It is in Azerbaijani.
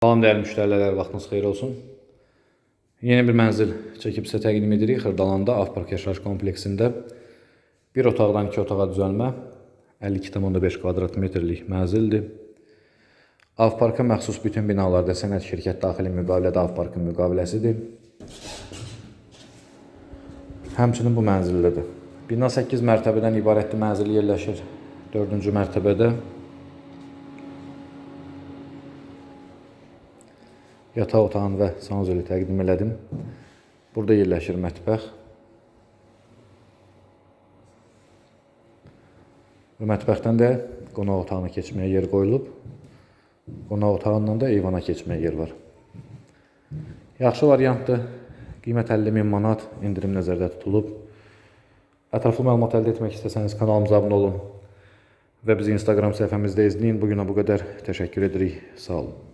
Salam dəyərli müştərilər, vaxtınız xeyir olsun. Yeni bir mənzil çəkib sizə təqdim edirik Xırdalanda Avpark yaşayış kompleksində. Bir otaqdan iki otağa düzəlmə 52,5 kvadrat metrlik mənzildir. Avparka məxsus bütün binalarda sənəd şirkət daxili müqavilədə Avparkın müqaviləsidir. Həmçinin bu mənzildədir. Bina 8 mərtəbədən ibarətli mənzil yerləşir. 4-cü mərtəbədə yataq otağını və sanuzeli təqdim elədim. Burada yerləşir mətbəx. Və mətbəxdən də qonaq otağına keçməyə yer qoyulub. Qonaq otağından da eyvana keçməyə yer var. Yaxşı variantdır. Qiymət 50 min manat, indirim nəzərdə tutulub. Ətraflı məlumat əldə etmək istəsəniz kanalımıza abunə olun və bizi Instagram səhifəmizdə izləyin. Bu günə bu qədər. Təşəkkür edirik. Sağ olun.